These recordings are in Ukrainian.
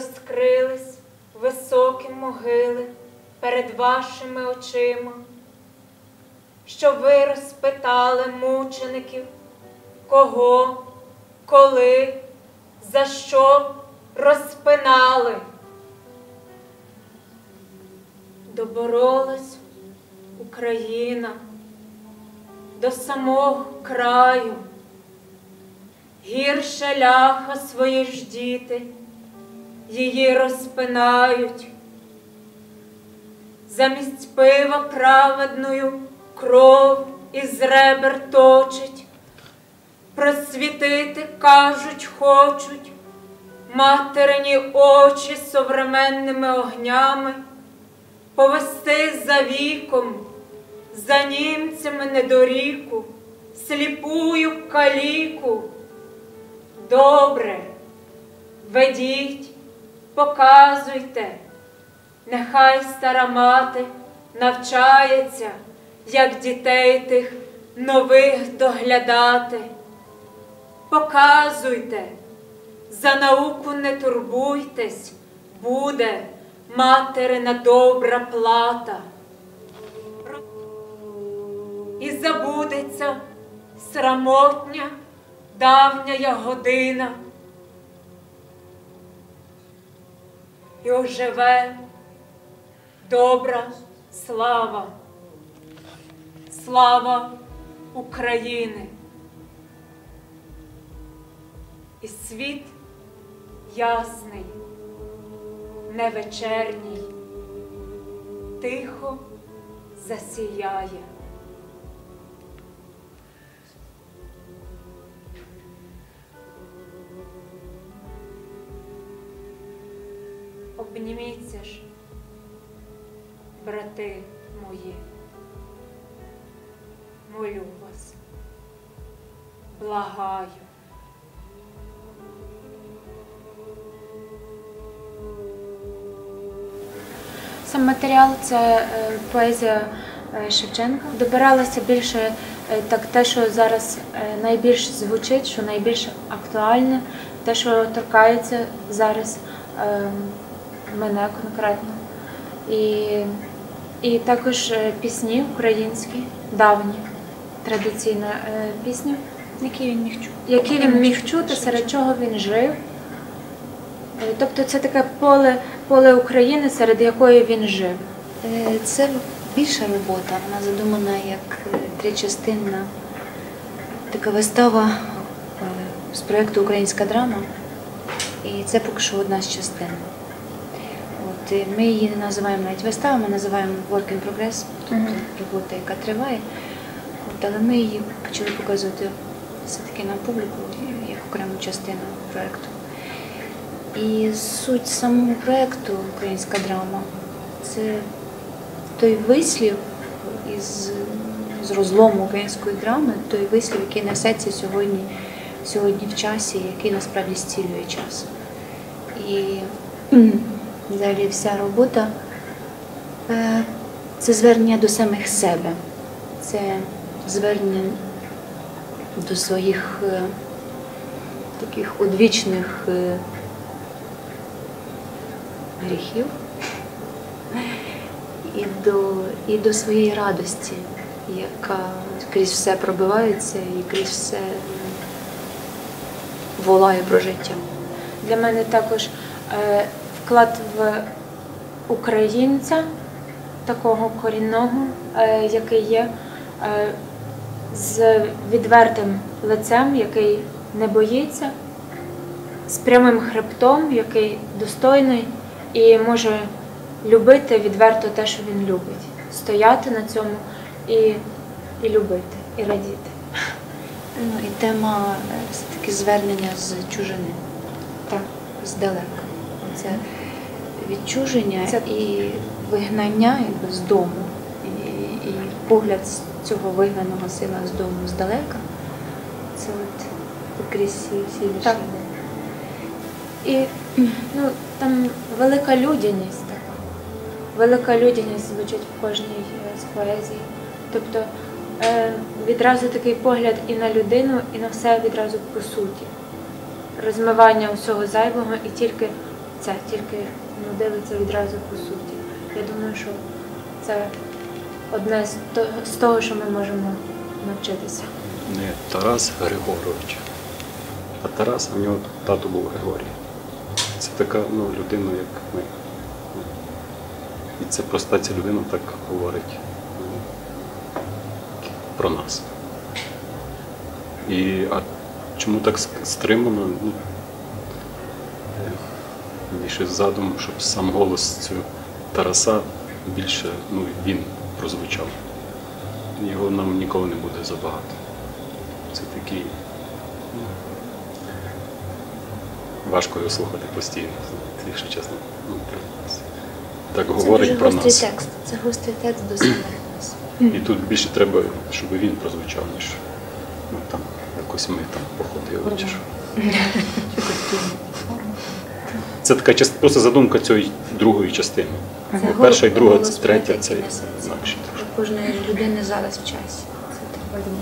розкрились високі могили перед вашими очима, що ви розпитали мучеників, кого, коли, за що розпинали. Доборолась Україна до самого краю, гірше ляха свої ж діти, її розпинають. Замість пива праведною кров із ребер точить, просвітити, кажуть, хочуть материні очі современними огнями, повести за віком, за німцями недоріку, сліпую каліку. Добре, ведіть, показуйте, нехай стара мати навчається, як дітей тих нових доглядати. Показуйте, за науку не турбуйтесь, буде материна добра плата. І забудеться срамотня давня година. І оживе добра слава, слава України. І світ ясний, невечерній, тихо засіяє. Обніміться ж, брати мої, молю вас, благаю. Сам матеріал це е, поезія е, Шевченка. Добиралася більше е, так, те, що зараз найбільш звучить, що найбільш актуальне, те, що торкається зараз е, мене конкретно. І, і також е, пісні українські, давні, традиційна е, пісня, Який він міг чути? які він міг чути, серед чого він жив. Е, Тобто це таке поле, поле України, серед якої він жив. Це більша робота. Вона задумана як тричастинна така вистава з проєкту Українська драма. І це поки що одна з частин. От, ми її не називаємо навіть виставою, ми називаємо Work in Progress, тобто робота, яка триває. От, але ми її почали показувати все-таки на публіку як окрему частину проєкту. І суть самого проєкту Українська драма це той вислів із з розлому української драми, той вислів, який несеться сьогодні, сьогодні в часі, який насправді зцілює час. І взагалі вся робота е, це звернення до самих себе, це звернення до своїх е, таких одвічних е, гріхів і до, і до своєї радості, яка крізь все пробивається і крізь все волає про життя. Для мене також вклад в українця, такого корінного, е, який є е, з відвертим лицем, який не боїться, з прямим хребтом, який достойний і може любити відверто те, що він любить, стояти на цьому і, і любити, і радіти. Ну і тема е, все-таки звернення з чужини, Так. здалека. Це відчуження Це- і вигнання якби, з дому, і, і погляд з цього вигнаного сина з дому здалека. Це от крізь всі. Так. І ну, там велика людяність така. Велика людяність звучить в кожній е, з поезій. Тобто е, відразу такий погляд і на людину, і на все відразу по суті. Розмивання усього зайвого і тільки це, тільки ну, дивиться відразу по суті. Я думаю, що це одне з того, що ми можемо навчитися. Не Тарас Григорович. А Тарас, у нього тато був Григорій. Це така ну, людина, як ми. І це проста ця людина так говорить ну, про нас. І а чому так стримано? Ну, більше задум, щоб сам голос цього Тараса більше ну, він прозвучав. Його нам ніколи не буде забагато. Це такий. ну, Важко його слухати постійно, якщо чесно. Ну, так Це говорить дуже про гострий нас. текст. Це гострий текст до нас. І тут більше треба, щоб він прозвучав, ніж ну, там, якось ми там походили. Чи що. Це така част- просто задумка цієї другої частини. Це перша і друга, це третя, це інакше. Кожної людини зараз в часі.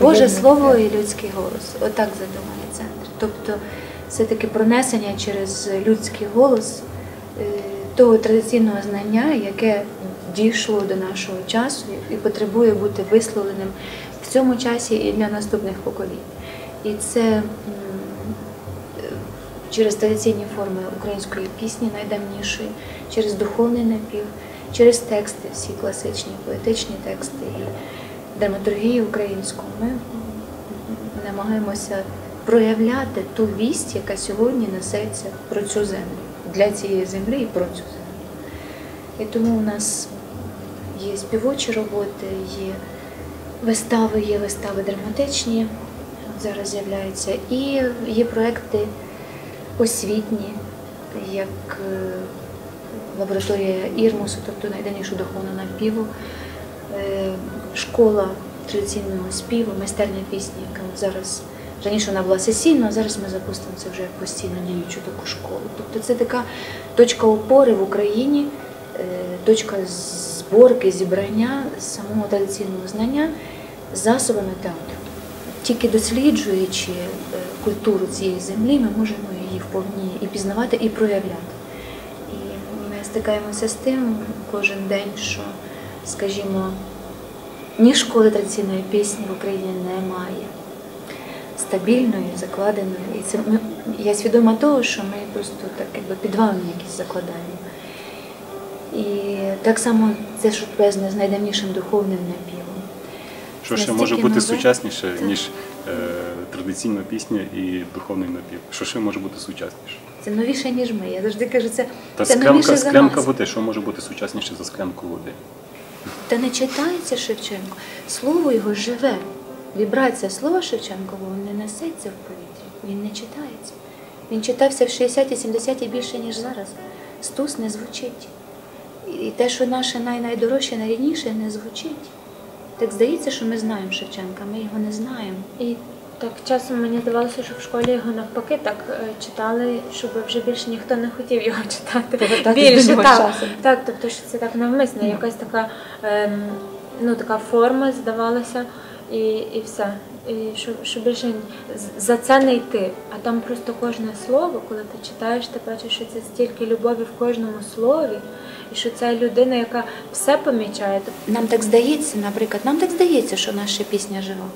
Боже Слово і людський голос. Отак задуманий центр. Тобто все-таки пронесення через людський голос е, того традиційного знання, яке дійшло до нашого часу і потребує бути висловленим в цьому часі і для наступних поколінь. І це м, через традиційні форми української пісні найдавнішої, через духовний напів, через тексти, всі класичні поетичні тексти і драматургію українську. Ми намагаємося проявляти ту вість, яка сьогодні несеться про цю землю, для цієї землі і про цю землю. І тому у нас є співочі роботи, є вистави, є вистави драматичні, зараз з'являються, і є проекти освітні, як е, лабораторія Ірмусу, тобто найдавнішу духовну напіву, е, школа традиційного співу, майстерня пісні, яка зараз раніше вона була сесійна, а зараз ми запустимо це вже постійно діючу таку школу. Тобто це така точка опори в Україні, е, точка зборки, зібрання самого традиційного знання засобами театру. Тільки досліджуючи культуру цієї землі, ми можемо її вповні і пізнавати, і проявляти. І ми стикаємося з тим кожен день, що, скажімо, ні школи традиційної пісні в Україні немає стабільної, закладеної. І це ми, я свідома того, що ми просто так якби підвалини якісь закладаємо. І так само це ж з найдавнішим духовним напівом. Що ще може бути нове. сучасніше, Так. ніж традиційна пісня і духовний напів? Що ще може бути сучасніше? Це новіше, ніж ми. Я завжди кажу, це, Та це склянка, новіше за склянка нас. води, що може бути сучасніше за склянку води? Та не читається Шевченко. Слово його живе. Вібрація слова Шевченкового не несеться в повітрі. Він не читається. Він читався в 60-ті, 70-ті більше, ніж зараз. Стус не звучить. І те, що наше най найдорожче, найрідніше, не звучить. Так здається, що ми знаємо Шевченка, ми його не знаємо. І так часом мені здавалося, що в школі його навпаки так е, читали, щоб вже більше ніхто не хотів його читати. Повертати більше до так, часу. так, тобто що це так навмисно, якась така, ем, ну така форма здавалася, і, і все. І що, що більше за це не йти. А там просто кожне слово, коли ти читаєш, ти бачиш, що це стільки любові в кожному слові, і що це людина, яка все помічає. Нам так здається, наприклад, нам так здається, що наша пісня жива.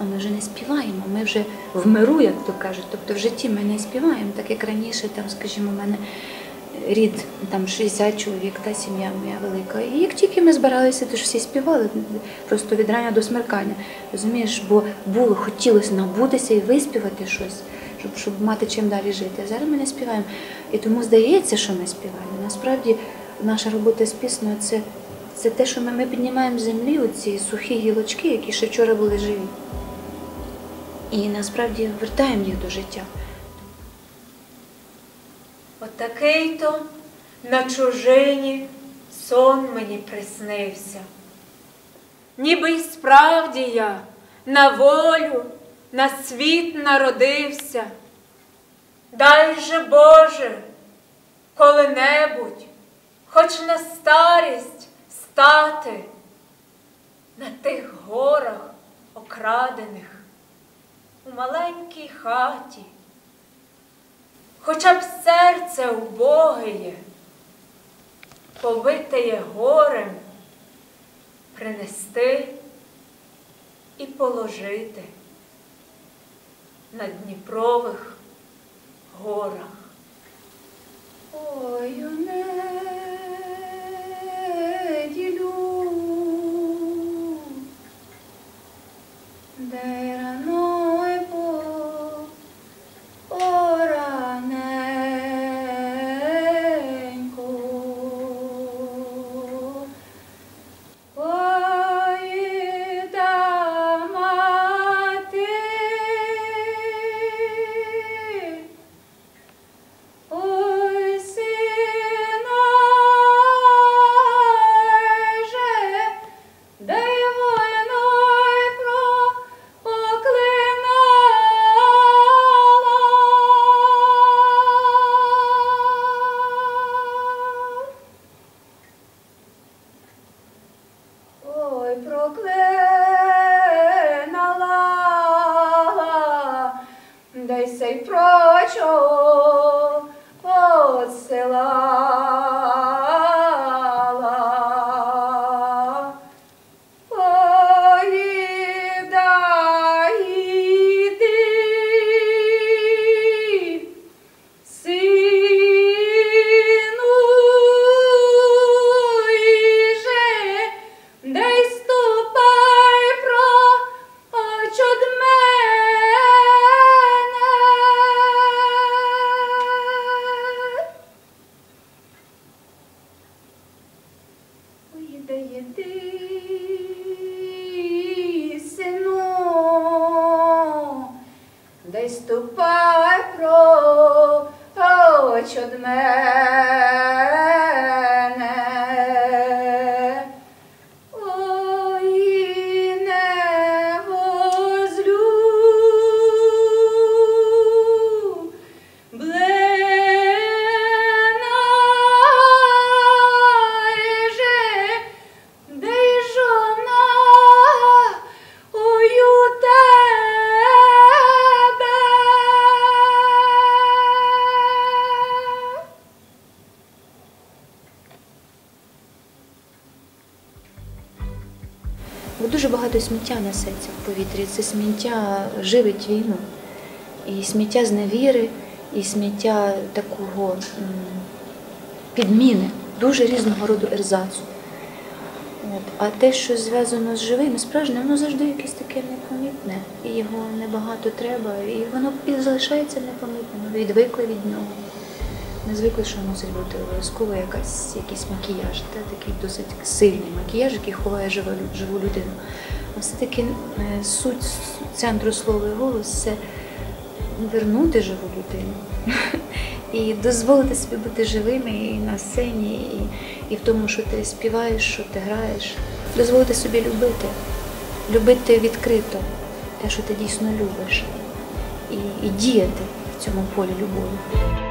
А ми вже не співаємо. Ми вже в миру, як то кажуть. Тобто в житті ми не співаємо, так як раніше, там, скажімо, у мене рід там 60 чоловік, та сім'я моя велика. І як тільки ми збиралися, то ж всі співали просто від рання до смеркання. Розумієш, бо було, хотілося набутися і виспівати щось, щоб, щоб мати чим далі жити. А зараз ми не співаємо. І тому здається, що ми співаємо. Насправді наша робота з піснею це, це те, що ми, ми піднімаємо з землі оці сухі гілочки, які ще вчора були живі. І насправді вертаємо їх до життя. Отакий-то на чужині сон мені приснився. Ніби й справді я на волю, на світ народився. Дай же Боже, коли-небудь, хоч на старість стати на тих горах окрадених у маленькій хаті хоча б серце убогеє, побитеє горем, принести і положити на Дніпрових горах. Ой, у неділю, дай сей прочо посилала. Бо дуже багато сміття несеться в повітрі. Це сміття живить війну. І сміття зневіри, і сміття такого підміни, дуже різного роду ерзацу. От. А те, що зв'язано з живим справжнім, воно завжди якесь таке непомітне. І його небагато треба, і воно залишається непомітним. Відвикли від нього. Не що мусить бути обов'язково якась, якийсь макіяж, та, такий досить сильний макіяж, який ховає живу, живу людину. А все-таки е, суть центру слова і голос це вернути живу людину і дозволити собі бути живими і на сцені, і, і в тому, що ти співаєш, що ти граєш. Дозволити собі любити, любити відкрито те, що ти дійсно любиш, і, і діяти в цьому полі любові.